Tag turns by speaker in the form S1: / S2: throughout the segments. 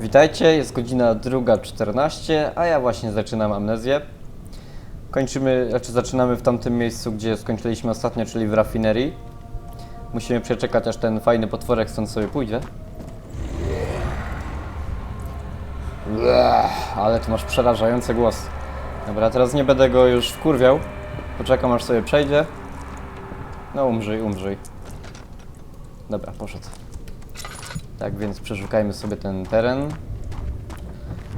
S1: Witajcie, jest godzina 2.14, a ja właśnie zaczynam amnezję. Kończymy, znaczy zaczynamy w tamtym miejscu, gdzie skończyliśmy ostatnio, czyli w rafinerii. Musimy przeczekać, aż ten fajny potworek stąd sobie pójdzie. Ale ty masz przerażający głos. Dobra, teraz nie będę go już wkurwiał. Poczekam, aż sobie przejdzie. No umrzyj, umrzyj. Dobra, poszedł. Tak więc przeszukajmy sobie ten teren.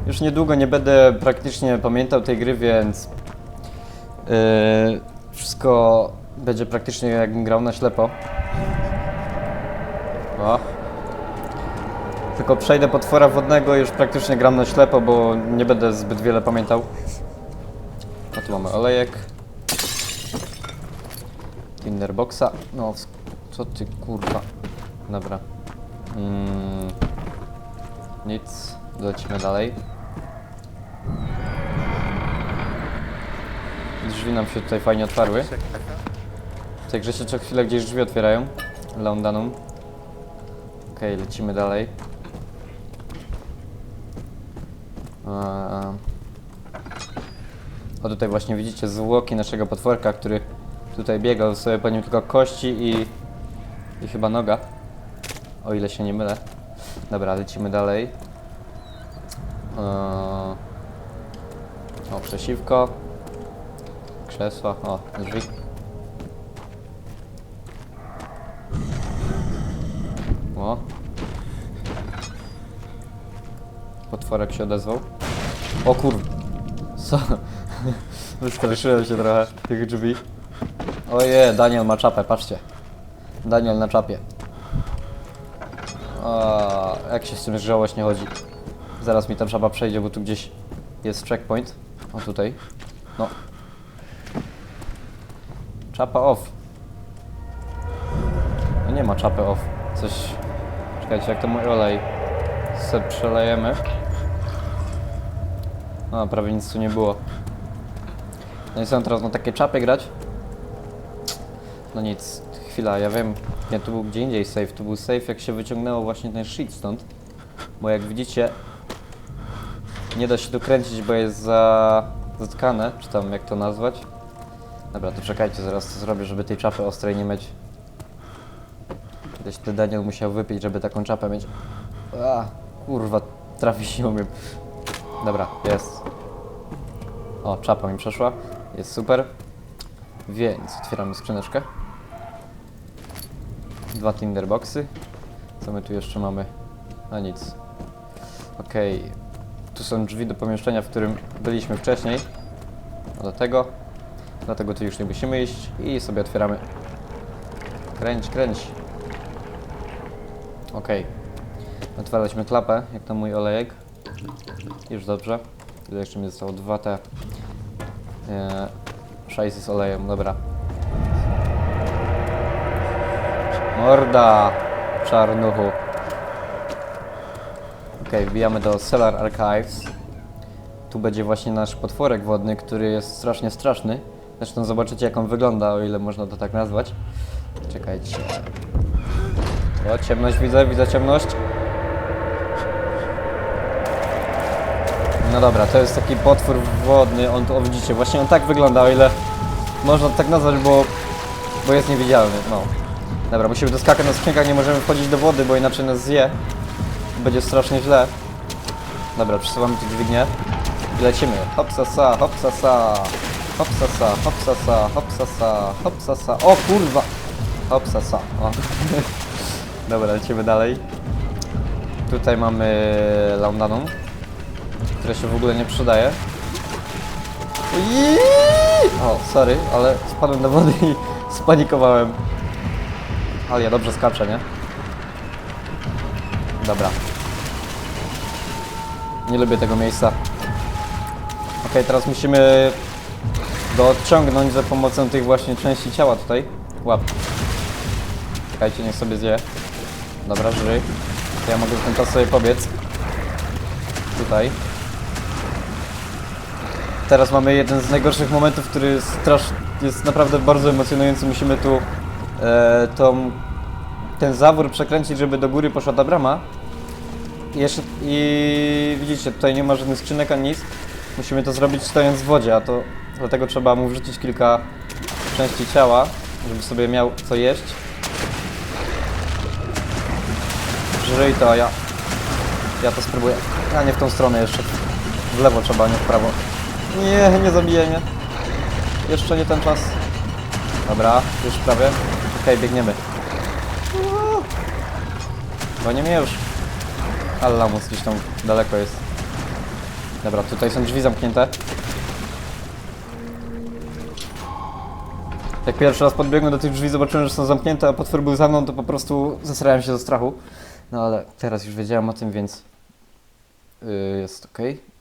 S1: Już niedługo nie będę praktycznie pamiętał tej gry, więc yy, wszystko będzie praktycznie jakbym grał na ślepo. O. Tylko przejdę potwora wodnego i już praktycznie gram na ślepo, bo nie będę zbyt wiele pamiętał. A tu mamy olejek. Tinderboxa. No, co ty kurwa. Dobra. Mm, nic. Lecimy dalej. Drzwi nam się tutaj fajnie otwarły. Także się co chwilę gdzieś drzwi otwierają. Laundanum. Okej, lecimy dalej. Eee, O tutaj właśnie widzicie zwłoki naszego potworka, który tutaj biegał sobie po nim tylko kości i, i chyba noga. O ile się nie mylę. Dobra, lecimy dalej. Eee, O, przesiwko. Krzesła, o, drzwi. O. Potworek się odezwał. O kur... Co? Wystraszyłem się trochę tych drzwi. Oje, Daniel ma czapę, patrzcie. Daniel na czapie. A, jak się z tym żałośnie chodzi. Zaraz mi ta czapa przejdzie, bo tu gdzieś jest checkpoint. O tutaj. No. Czapa off. No nie ma czapy off. Coś... Czekajcie, jak to mój olej. Se przelejemy. A, prawie nic tu nie było. No i co, teraz na takie czapy grać? No nic, chwila, ja wiem, nie, tu był gdzie indziej safe, tu był safe jak się wyciągnęło właśnie ten sheet stąd, bo jak widzicie, nie da się tu kręcić, bo jest za zatkane, czy tam jak to nazwać. Dobra, to czekajcie, zaraz to zrobię, żeby tej czapy ostrej nie mieć. Kiedyś ty Daniel musiał wypić, żeby taką czapę mieć. A, kurwa, trafić nie umiem. Dobra, jest. O, czapa mi przeszła, jest super. Więc otwieramy skrzyneczkę. Dwa tinderboxy. Co my tu jeszcze mamy? A nic. Okej. Tu są drzwi do pomieszczenia, w którym byliśmy wcześniej. A do tego. Dlatego tu już nie musimy iść i sobie otwieramy. Kręć, kręć. Okej. Otwieraliśmy klapę, jak na mój olejek. Już dobrze. Ile jeszcze mi zostało? Dwa te e, szajsy z olejem, dobra. Morda czarnuchu. Okej, wbijamy do Cellar Archives. Tu będzie właśnie nasz potworek wodny, który jest strasznie straszny. Zresztą zobaczycie jak on wygląda, o ile można to tak nazwać. Czekajcie. O, ciemność widzę, widzę ciemność. No dobra, to jest taki potwór wodny, on to, o widzicie, właśnie on tak wygląda, o ile można to tak nazwać, bo, bo jest niewidzialny, no. Dobra, musimy doskakać na skrzynkach, nie możemy wchodzić do wody, bo inaczej nas zje. Będzie strasznie źle. Dobra, przesuwamy tu dźwignię i lecimy. Hopsasa, hopsasa, hopsasa, hopsasa, hopsasa, hopsasa, o kurwa! Hopsasa, o. Dobra, lecimy dalej. Tutaj mamy Laundanum które się w ogóle nie przydaje. O, sorry, ale spadłem do wody i spanikowałem. Ale ja dobrze skaczę, nie? Dobra. Nie lubię tego miejsca. Ok, teraz musimy go odciągnąć za pomocą tych właśnie części ciała tutaj. Łap. Czekajcie, niech sobie zje. Dobra, żyj. To ja mogę w ten czas sobie pobiec. Tutaj. Teraz mamy jeden z najgorszych momentów, który strasz, jest naprawdę bardzo emocjonujący. Musimy tu e, tą, ten zawór przekręcić, żeby do góry poszła ta brama. I jeszcze, i widzicie, tutaj nie ma żadnych skrzynek ani nic. Musimy to zrobić stojąc w wodzie, a to dlatego trzeba mu wrzucić kilka części ciała, żeby sobie miał co jeść. Żryj to, a ja, ja to spróbuję. A nie w tą stronę jeszcze. W lewo trzeba, nie w prawo. Nie, nie zabije mnie. Jeszcze nie ten czas. Dobra, już prawie. Okej, biegniemy. Goni mnie już. Ale lamus gdzieś tam daleko jest. Dobra, tutaj są drzwi zamknięte. Jak pierwszy raz podbiegłem do tych drzwi, zobaczyłem, że są zamknięte, a potwór był za mną, to po prostu zesrałem się ze strachu. No ale teraz już wiedziałem o tym, więc yy, jest ok.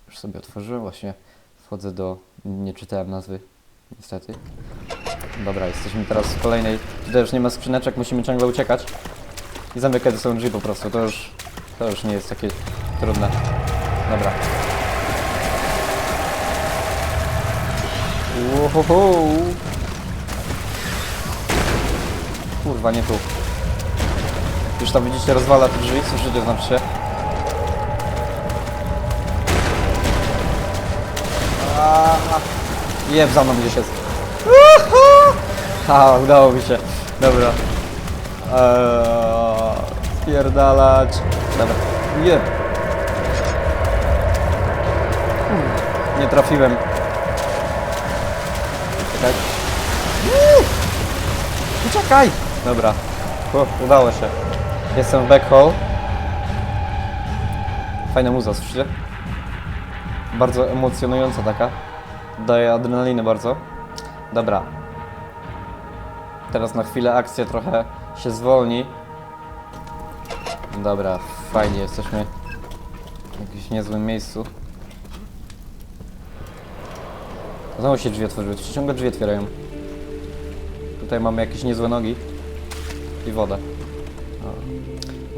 S1: Już sobie otworzyłem, właśnie wchodzę do... nie czytałem nazwy, niestety. Dobra, jesteśmy teraz w kolejnej... Tutaj już nie ma skrzyneczek, musimy ciągle uciekać. I zamykać są drzwi po prostu, to już... to już nie jest takie trudne. Dobra. Uhuhu. Kurwa, nie tu. Już tam widzicie, rozwala te drzwi, słyszycie, znaczy się. Jeb, za mną gdzieś jest. Uhu. Ha, udało mi się. Dobra. Eee, spierdalać. Dobra. Jeb. Hmm, Nie trafiłem. Czekaj. Uuu. Uciekaj! Dobra. U, udało się. Jestem w backhole. Fajna muza, słyszycie? Bardzo emocjonująca taka. Daje adrenaliny bardzo. Dobra. Teraz na chwilę akcja trochę się zwolni. Dobra, fajnie, jesteśmy w jakimś niezłym miejscu. Znowu się drzwi otworzyły, ciągle drzwi otwierają. Tutaj mamy jakieś niezłe nogi i wodę.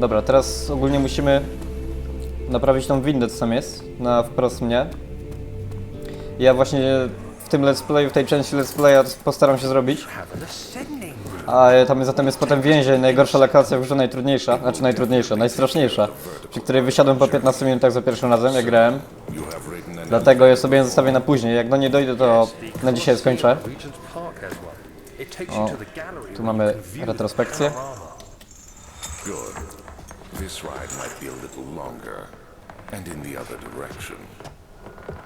S1: Dobra, teraz ogólnie musimy naprawić tą windę, co tam jest, na wprost mnie. Ja właśnie w tym let's playu, w tej części let's playa postaram się zrobić. A e, tam zatem jest potem więzień, najgorsza lokacja w grze, najtrudniejsza, znaczy najtrudniejsza, najstraszniejsza, przy której wysiadłem po 15 minutach za pierwszym razem, jak grałem. Dlatego je sobie zostawię na później. Jak do niej dojdę, to na dzisiaj skończę. O, tu mamy retrospekcję.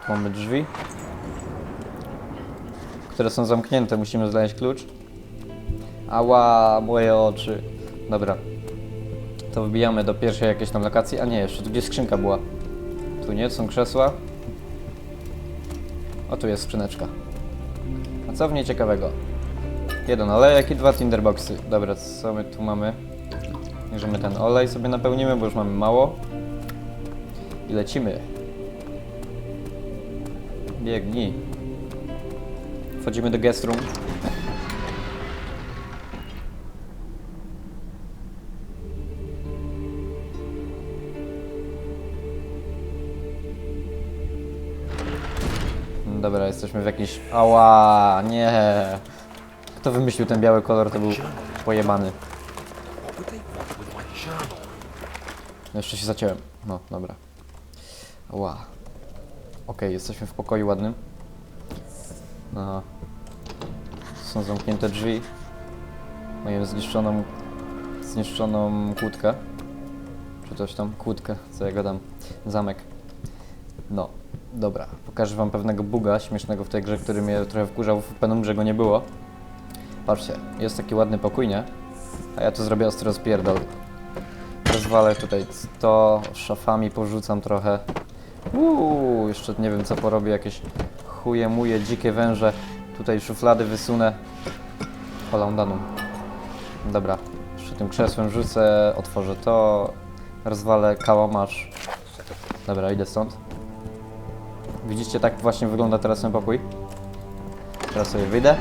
S1: mamy drzwi, które są zamknięte. Musimy znaleźć klucz. Ała, moje oczy. Dobra. To wbijamy do pierwszej jakiejś tam lokacji. A nie, jeszcze tu gdzie skrzynka była. Tu nie, są krzesła. O, tu jest skrzyneczka. A co w niej ciekawego? Jeden olejek i dwa tinderboxy. Dobra, co my tu mamy? Że my ten olej sobie napełnimy, bo już mamy mało. I lecimy. Biegnij. Wchodzimy do guest room. Dobra, jesteśmy w jakiejś... Ała, nie. Kto wymyślił ten biały kolor, to był pojebany. No jeszcze się zaciąłem. No, dobra. Ła. Okej, jesteśmy w pokoju ładnym. Aha. Są zamknięte drzwi. Mają zniszczoną, zniszczoną kłódkę. Czy coś tam? Kłódkę, co ja gadam. Zamek. No, dobra. Pokażę wam pewnego buga śmiesznego w tej grze, który mnie trochę wkurzał w penumbrze go nie było. Patrzcie, jest taki ładny pokój, nie? A ja tu zrobię ostry rozpierdol. Rozwalę tutaj to, szafami porzucam trochę. Uuu, jeszcze nie wiem co porobię, jakieś chuje muje, dzikie węże. Tutaj szuflady wysunę. Holandanum. Dobra, jeszcze tym krzesłem rzucę, otworzę to, rozwalę kałamarz. Dobra, idę stąd. Widzicie, tak właśnie wygląda teraz ten pokój. Teraz sobie wyjdę.